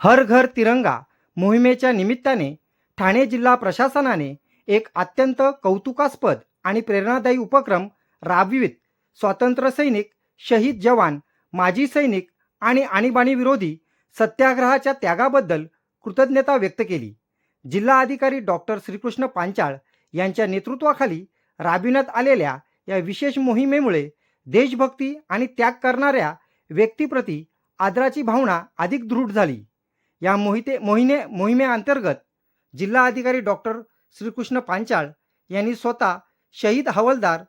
हर घर तिरंगा मोहिमेच्या निमित्ताने ठाणे जिल्हा प्रशासनाने एक अत्यंत कौतुकास्पद आणि प्रेरणादायी उपक्रम राबवित. स्वातंत्र्य सैनिक शहीद जवान माजी सैनिक आणि आणीबाणी विरोधी सत्याग्रहाच्या त्यागाबद्दल कृतज्ञता व्यक्त केली. जिल्हा अधिकारी डॉक्टर श्रीकृष्ण पांचाळ यांच्या नेतृत्वाखाली राबविण्यात आलेल्या या विशेष मोहिमेमुळे देशभक्ती आणि त्याग करणाऱ्या व्यक्तीप्रती आदराची भावना अधिक दृढ झाली. या मोहिते मोहिने मोहिमेअंतर्गत जिल्हा अधिकारी डॉक्टर श्रीकृष्ण पांचाळ यांनी स्वतः शहीद हवालदार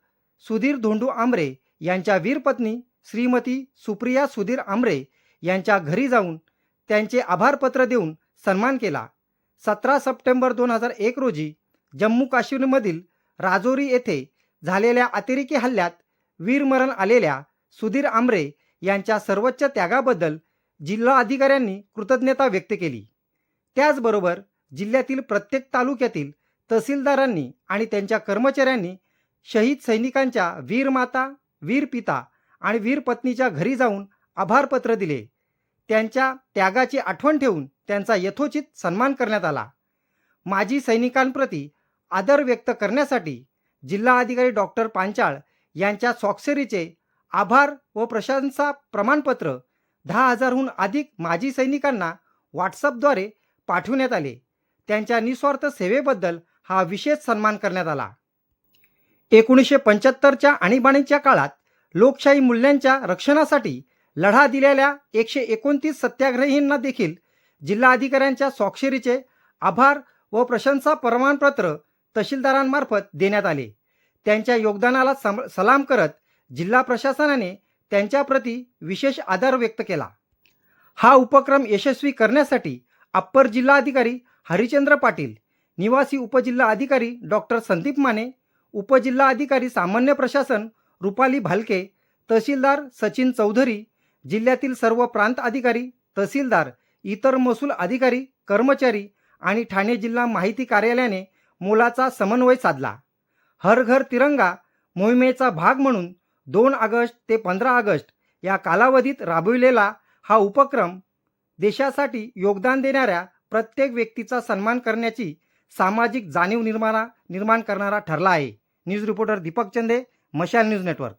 सुधीर धोंडू आंबरे यांच्या वीरपत्नी श्रीमती सुप्रिया सुधीर आंबरे यांच्या घरी जाऊन त्यांचे आभारपत्र देऊन सन्मान केला. सतरा सप्टेंबर दोन हजार एक रोजी जम्मू काश्मीरमधील राजौरी येथे झालेल्या अतिरेकी हल्ल्यात वीरमरण आलेल्या सुधीर आंबरे यांच्या सर्वोच्च त्यागाबद्दल जिल्हा अधिकाऱ्यांनी कृतज्ञता व्यक्त केली. त्याचबरोबर जिल्ह्यातील प्रत्येक तालुक्यातील तहसीलदारांनी आणि त्यांच्या कर्मचाऱ्यांनी शहीद सैनिकांच्या वीरमाता वीरपिता आणि वीरपत्नीच्या घरी जाऊन आभारपत्र दिले. त्यांच्या त्यागाची आठवण ठेवून त्यांचा यथोचित सन्मान करण्यात आला. माजी सैनिकांप्रती आदर व्यक्त करण्यासाठी जिल्हा अधिकारी डॉक्टर पांचाळ यांच्या स्वाक्षरीचे आभार व प्रशंसा प्रमाणपत्र दहा हजारहून अधिक माजी सैनिकांना व्हॉट्सअपद्वारे पाठवण्यात आले. त्यांच्या निस्वार्थ सेवेबद्दल हा विशेष सन्मान करण्यात आला. एकोणीसशे पंच्याहत्तरच्या आणीबाणीच्या काळात लोकशाही मूल्यांच्या रक्षणासाठी लढा दिलेल्या एकशे एकोणतीस सत्याग्रहींना देखील जिल्हा अधिकाऱ्यांच्या स्वाक्षरीचे आभार व प्रशंसा प्रमाणपत्र तहसीलदारांमार्फत देण्यात आले. त्यांच्या योगदानाला सम सलाम करत जिल्हा प्रशासनाने त्यांच्याप्रती विशेष आदर व्यक्त केला. हा उपक्रम यशस्वी करण्यासाठी अप्पर जिल्हाधिकारी हरिचंद्र पाटील निवासी उपजिल्हा अधिकारी डॉक्टर संदीप माने उपजिल्हा अधिकारी सामान्य प्रशासन रुपाली भालके तहसीलदार सचिन चौधरी जिल्ह्यातील सर्व प्रांत अधिकारी तहसीलदार इतर महसूल अधिकारी कर्मचारी आणि ठाणे जिल्हा माहिती कार्यालयाने मोलाचा समन्वय साधला. हर घर तिरंगा मोहिमेचा भाग म्हणून दोन ऑगस्ट ते पंधरा ऑगस्ट या कालावधीत राबविलेला हा उपक्रम देशासाठी योगदान देणाऱ्या प्रत्येक व्यक्तीचा सन्मान करण्याची सामाजिक जाणीव निर्माणा निर्माण करणारा ठरला आहे. न्यूज रिपोर्टर दीपक चंदे मशाल न्यूज नेटवर्क.